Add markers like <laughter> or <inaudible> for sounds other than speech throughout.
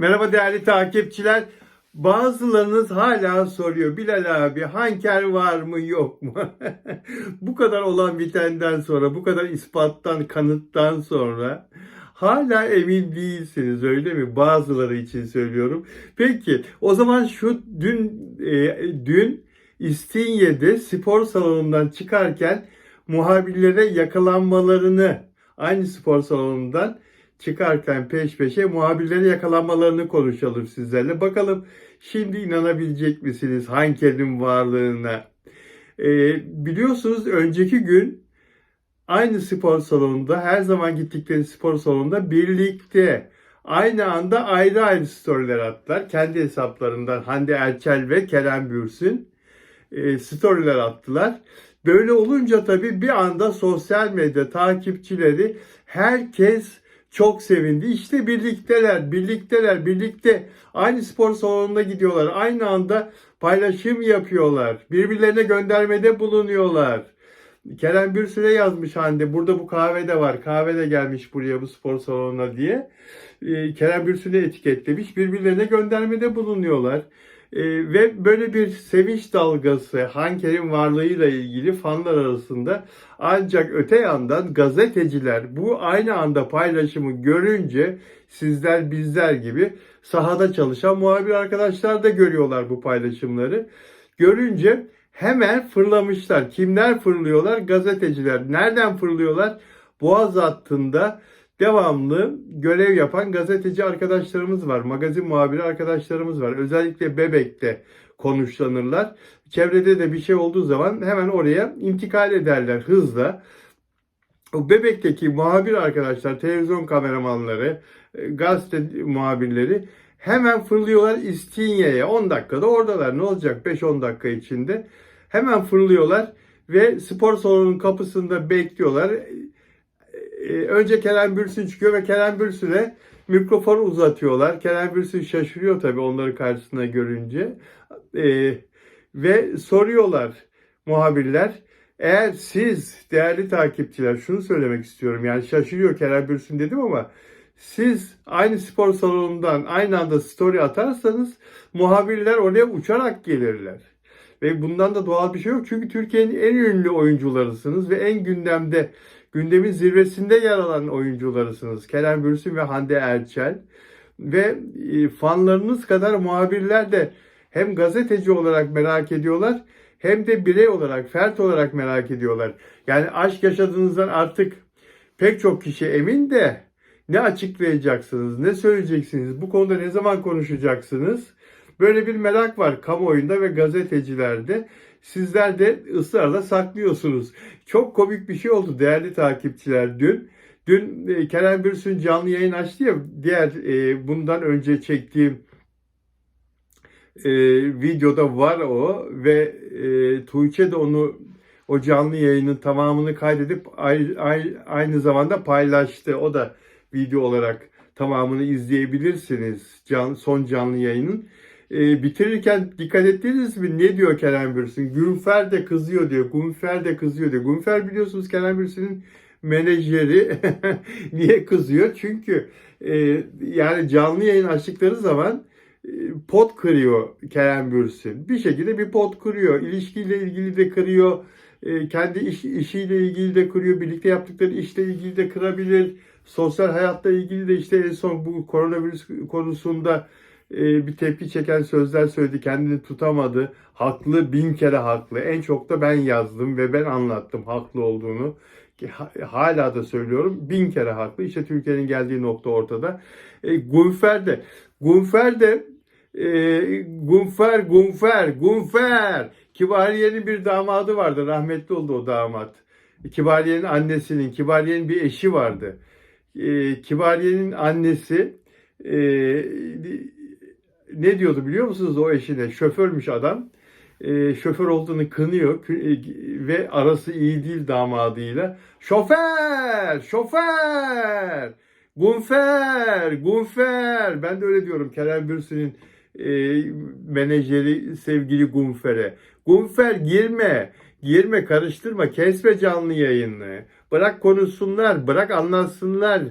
Merhaba değerli takipçiler. Bazılarınız hala soruyor. Bilal abi hanker var mı yok mu? <laughs> bu kadar olan bitenden sonra, bu kadar ispattan, kanıttan sonra hala emin değilsiniz öyle mi? Bazıları için söylüyorum. Peki o zaman şu dün e, dün İstinye'de spor salonundan çıkarken muhabirlere yakalanmalarını aynı spor salonundan çıkarken peş peşe muhabirlere yakalanmalarını konuşalım sizlerle. Bakalım şimdi inanabilecek misiniz Hanker'in varlığına? Ee, biliyorsunuz önceki gün aynı spor salonunda her zaman gittikleri spor salonunda birlikte aynı anda ayrı ayrı storyler attılar. Kendi hesaplarından Hande Erçel ve Kerem Bürsün e, storyler attılar. Böyle olunca tabii bir anda sosyal medya takipçileri herkes çok sevindi. İşte birlikteler, birlikteler, birlikte aynı spor salonuna gidiyorlar. Aynı anda paylaşım yapıyorlar. Birbirlerine göndermede bulunuyorlar. Kerem Bürsü'ne yazmış Hande. Burada bu kahve de var. Kahve de gelmiş buraya bu spor salonuna diye. Ee, Kerem Bürsü'nü etiketlemiş. Birbirlerine göndermede bulunuyorlar. Ee, ve böyle bir sevinç dalgası Hanker'in varlığıyla ilgili fanlar arasında ancak öte yandan gazeteciler bu aynı anda paylaşımı görünce sizler bizler gibi sahada çalışan muhabir arkadaşlar da görüyorlar bu paylaşımları. Görünce hemen fırlamışlar. Kimler fırlıyorlar? Gazeteciler. Nereden fırlıyorlar? Boğaz hattında devamlı görev yapan gazeteci arkadaşlarımız var. Magazin muhabiri arkadaşlarımız var. Özellikle Bebek'te konuşlanırlar. Çevrede de bir şey olduğu zaman hemen oraya intikal ederler hızla. O Bebek'teki muhabir arkadaşlar, televizyon kameramanları, e, gazete muhabirleri hemen fırlıyorlar İstinye'ye. 10 dakikada oradalar. Ne olacak 5-10 dakika içinde? Hemen fırlıyorlar ve spor salonunun kapısında bekliyorlar. Ee, önce Kerem Bürsün çıkıyor ve Kerem Bürsün'e mikrofon uzatıyorlar. Kerem Bürsün şaşırıyor tabii onları karşısına görünce. Ee, ve soruyorlar muhabirler. Eğer siz değerli takipçiler şunu söylemek istiyorum. Yani şaşırıyor Kerem Bürsün dedim ama siz aynı spor salonundan aynı anda story atarsanız muhabirler oraya uçarak gelirler. Ve bundan da doğal bir şey yok. Çünkü Türkiye'nin en ünlü oyuncularısınız ve en gündemde, gündemin zirvesinde yer alan oyuncularısınız. Kerem Bürsin ve Hande Erçel. Ve e, fanlarınız kadar muhabirler de hem gazeteci olarak merak ediyorlar hem de birey olarak, fert olarak merak ediyorlar. Yani aşk yaşadığınızdan artık pek çok kişi emin de ne açıklayacaksınız, ne söyleyeceksiniz, bu konuda ne zaman konuşacaksınız? Böyle bir merak var kamuoyunda ve gazetecilerde. Sizler de ısrarla saklıyorsunuz. Çok komik bir şey oldu değerli takipçiler dün. Dün e, Kerem Bürsün canlı yayın açtı ya diğer e, bundan önce çektiğim e, videoda var o ve e, Tuğçe de onu o canlı yayının tamamını kaydedip ay, ay, aynı zamanda paylaştı. O da video olarak tamamını izleyebilirsiniz can, son canlı yayının. E, bitirirken dikkat ettiniz mi? Ne diyor Kerem Bürsin? Günfer de kızıyor diyor. Günfer de kızıyor diyor. Günfer biliyorsunuz Kerem Bürsin'in menajeri. <laughs> Niye kızıyor? Çünkü e, yani canlı yayın açtıkları zaman e, pot kırıyor Kerem Bürsin. Bir şekilde bir pot kırıyor. İlişkiyle ilgili de kırıyor. E, kendi iş, işiyle ilgili de kırıyor. Birlikte yaptıkları işle ilgili de kırabilir. Sosyal hayatta ilgili de işte en son bu koronavirüs konusunda e, bir tepki çeken sözler söyledi. Kendini tutamadı. Haklı, bin kere haklı. En çok da ben yazdım ve ben anlattım haklı olduğunu. Hala da söylüyorum. Bin kere haklı. İşte Türkiye'nin geldiği nokta ortada. E, Gunfer de Gunfer de e, Gunfer, Gunfer, Gunfer. Kibariye'nin bir damadı vardı. Rahmetli oldu o damat. Kibariye'nin annesinin, Kibariye'nin bir eşi vardı. E, Kibariye'nin annesi e, ne diyordu biliyor musunuz o eşine? Şoförmüş adam. E, şoför olduğunu kınıyor e, ve arası iyi değil damadıyla. Şoför! Şoför! Gunfer! Gunfer! Ben de öyle diyorum Kerem Bürsin'in e, menajeri sevgili Gunfer'e. Gunfer girme! Girme karıştırma kesme canlı yayını. Bırak konuşsunlar, bırak anlatsınlar.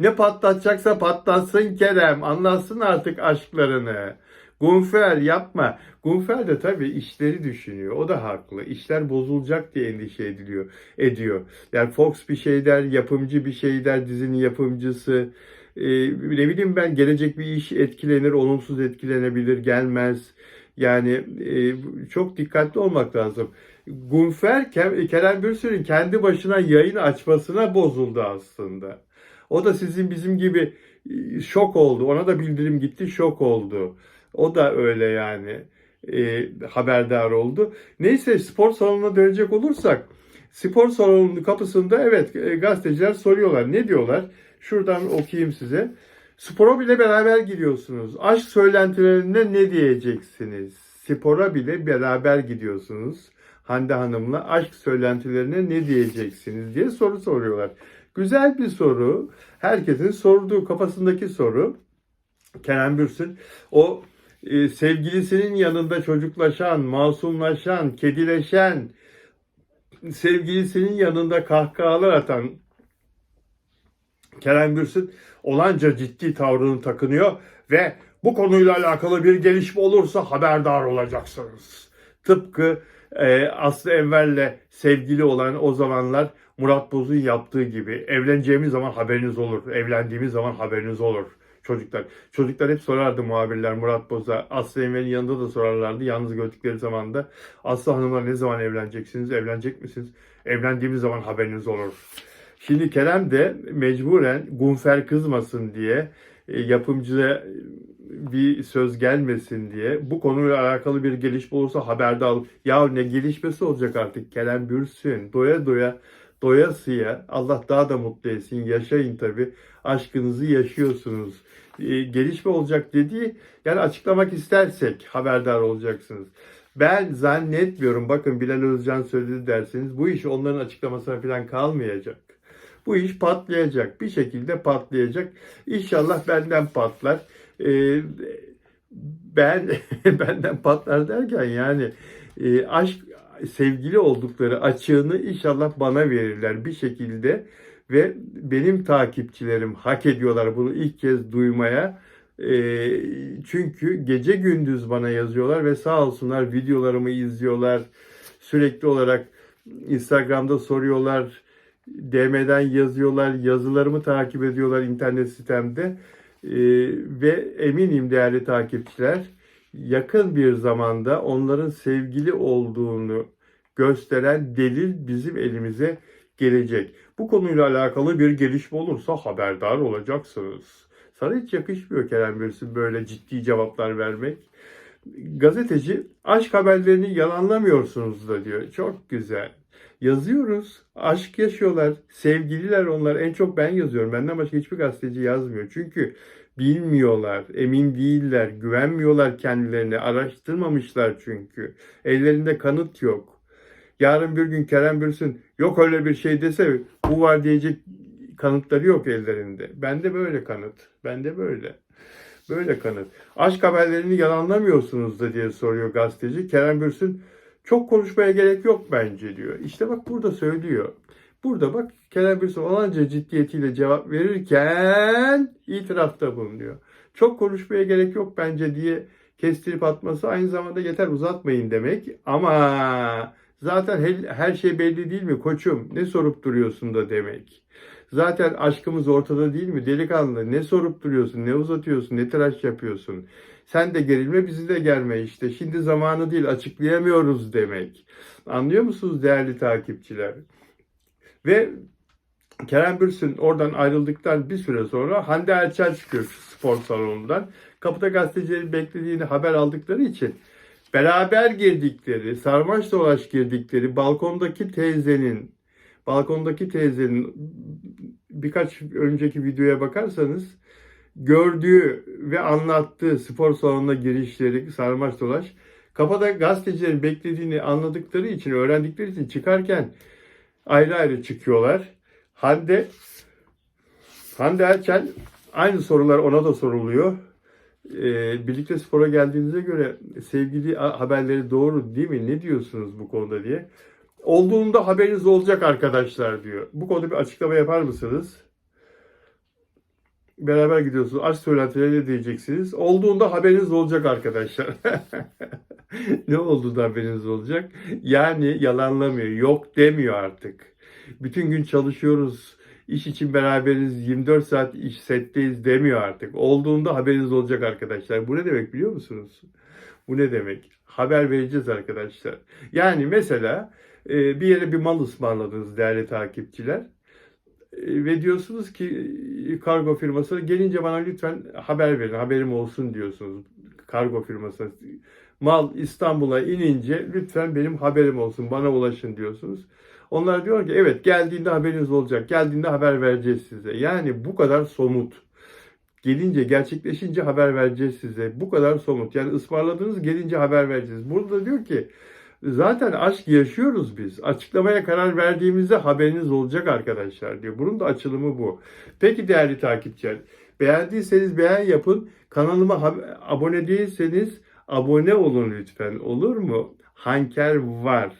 Ne patlatacaksa patlatsın Kerem. Anlatsın artık aşklarını. Gunfer yapma. Gunfer de tabii işleri düşünüyor. O da haklı. İşler bozulacak diye endişe ediliyor, ediyor. Yani Fox bir şey der, yapımcı bir şey der, dizinin yapımcısı. Ee, ne bileyim ben gelecek bir iş etkilenir, olumsuz etkilenebilir, gelmez. Yani e, çok dikkatli olmak lazım. Gunfer Ke- Kerem Bürsin'in kendi başına yayın açmasına bozuldu aslında. O da sizin bizim gibi e, şok oldu. Ona da bildirim gitti, şok oldu. O da öyle yani e, haberdar oldu. Neyse spor salonuna dönecek olursak spor salonunun kapısında evet e, gazeteciler soruyorlar. Ne diyorlar? Şuradan okuyayım size. Spora bile beraber gidiyorsunuz. Aşk söylentilerinde ne diyeceksiniz? Spora bile beraber gidiyorsunuz. Hande Hanım'la aşk söylentilerine ne diyeceksiniz diye soru soruyorlar. Güzel bir soru. Herkesin sorduğu kafasındaki soru. Kerem Bürsin o e, sevgilisinin yanında çocuklaşan, masumlaşan, kedileşen, sevgilisinin yanında kahkahalar atan Kerem Bürsin olanca ciddi tavrını takınıyor ve bu konuyla alakalı bir gelişme olursa haberdar olacaksınız. Tıpkı e, Aslı Enver'le sevgili olan o zamanlar Murat Boz'un yaptığı gibi evleneceğimiz zaman haberiniz olur, evlendiğimiz zaman haberiniz olur çocuklar. Çocuklar hep sorardı muhabirler Murat Boz'a. Aslı Enver'in yanında da sorarlardı. Yalnız gördükleri zaman da Aslı Hanım'la ne zaman evleneceksiniz, evlenecek misiniz? Evlendiğimiz zaman haberiniz olur. Şimdi Kerem de mecburen Gunfer kızmasın diye yapımcıya bir söz gelmesin diye bu konuyla alakalı bir gelişme olursa haberde alıp ya ne gelişmesi olacak artık Kerem Bürsin? Doya doya doyasıya Allah daha da mutlu etsin. Yaşayın tabi aşkınızı yaşıyorsunuz. E, gelişme olacak dediği yani açıklamak istersek haberdar olacaksınız. Ben zannetmiyorum. Bakın Bilal Özcan söyledi derseniz bu iş onların açıklamasına falan kalmayacak. Bu iş patlayacak. Bir şekilde patlayacak. İnşallah benden patlar. Ee, ben <laughs> benden patlar derken yani e, aşk sevgili oldukları açığını inşallah bana verirler bir şekilde ve benim takipçilerim hak ediyorlar bunu ilk kez duymaya. E, çünkü gece gündüz bana yazıyorlar ve sağ olsunlar videolarımı izliyorlar. Sürekli olarak Instagram'da soruyorlar DM'den yazıyorlar, yazılarımı takip ediyorlar internet sitemde. Ee, ve eminim değerli takipçiler yakın bir zamanda onların sevgili olduğunu gösteren delil bizim elimize gelecek. Bu konuyla alakalı bir gelişme olursa haberdar olacaksınız. Sana hiç yakışmıyor Kerem Bürsin böyle ciddi cevaplar vermek. Gazeteci aşk haberlerini yalanlamıyorsunuz da diyor. Çok güzel. Yazıyoruz. Aşk yaşıyorlar. Sevgililer onlar. En çok ben yazıyorum. Benden başka hiçbir gazeteci yazmıyor. Çünkü bilmiyorlar, emin değiller, güvenmiyorlar kendilerine. Araştırmamışlar çünkü. Ellerinde kanıt yok. Yarın bir gün Kerem Bürsin yok öyle bir şey dese bu var diyecek kanıtları yok ellerinde. Bende böyle kanıt. Bende böyle. Böyle kanıt. Aşk haberlerini yalanlamıyorsunuz da diye soruyor gazeteci. Kerem Bürsin çok konuşmaya gerek yok bence diyor. İşte bak burada söylüyor. Burada bak Kerem Bürsin olanca ciddiyetiyle cevap verirken itirafta bulunuyor. Çok konuşmaya gerek yok bence diye kestirip atması aynı zamanda yeter uzatmayın demek. Ama zaten her, her şey belli değil mi koçum ne sorup duruyorsun da demek. Zaten aşkımız ortada değil mi delikanlı ne sorup duruyorsun ne uzatıyorsun ne tıraş yapıyorsun. Sen de gerilme bizi de gelme işte. Şimdi zamanı değil açıklayamıyoruz demek. Anlıyor musunuz değerli takipçiler? Ve Kerem Bürsin oradan ayrıldıktan bir süre sonra Hande Erçel çıkıyor spor salonundan. Kapıda gazetecilerin beklediğini haber aldıkları için beraber girdikleri, sarmaş dolaş girdikleri balkondaki teyzenin balkondaki teyzenin birkaç önceki videoya bakarsanız gördüğü ve anlattığı spor salonuna girişleri sarmaş dolaş kapıda gazetecilerin beklediğini anladıkları için, öğrendikleri için çıkarken ayrı ayrı çıkıyorlar. Hande Hande Erçel aynı sorular ona da soruluyor. Ee, birlikte spora geldiğinize göre sevgili haberleri doğru değil mi? Ne diyorsunuz bu konuda diye. Olduğunda haberiniz olacak arkadaşlar diyor. Bu konuda bir açıklama yapar mısınız? Beraber gidiyorsunuz. Aşk söylentileri diyeceksiniz. Olduğunda haberiniz olacak arkadaşlar. <laughs> ne olduğunda haberiniz olacak? Yani yalanlamıyor. Yok demiyor artık. Bütün gün çalışıyoruz. İş için beraberiz. 24 saat iş setteyiz demiyor artık. Olduğunda haberiniz olacak arkadaşlar. Bu ne demek biliyor musunuz? Bu ne demek? Haber vereceğiz arkadaşlar. Yani mesela e, bir yere bir mal ısmarladınız değerli takipçiler. Ve diyorsunuz ki e, kargo firması gelince bana lütfen haber verin, haberim olsun diyorsunuz kargo firmasına. Mal İstanbul'a inince lütfen benim haberim olsun, bana ulaşın diyorsunuz. Onlar diyor ki evet geldiğinde haberiniz olacak, geldiğinde haber vereceğiz size. Yani bu kadar somut. Gelince, gerçekleşince haber vereceğiz size. Bu kadar somut. Yani ısmarladınız gelince haber vereceğiz. Burada diyor ki zaten aşk yaşıyoruz biz. Açıklamaya karar verdiğimizde haberiniz olacak arkadaşlar diyor. Bunun da açılımı bu. Peki değerli takipçiler, beğendiyseniz beğen yapın. Kanalıma abone değilseniz abone olun lütfen. Olur mu? Hanker var.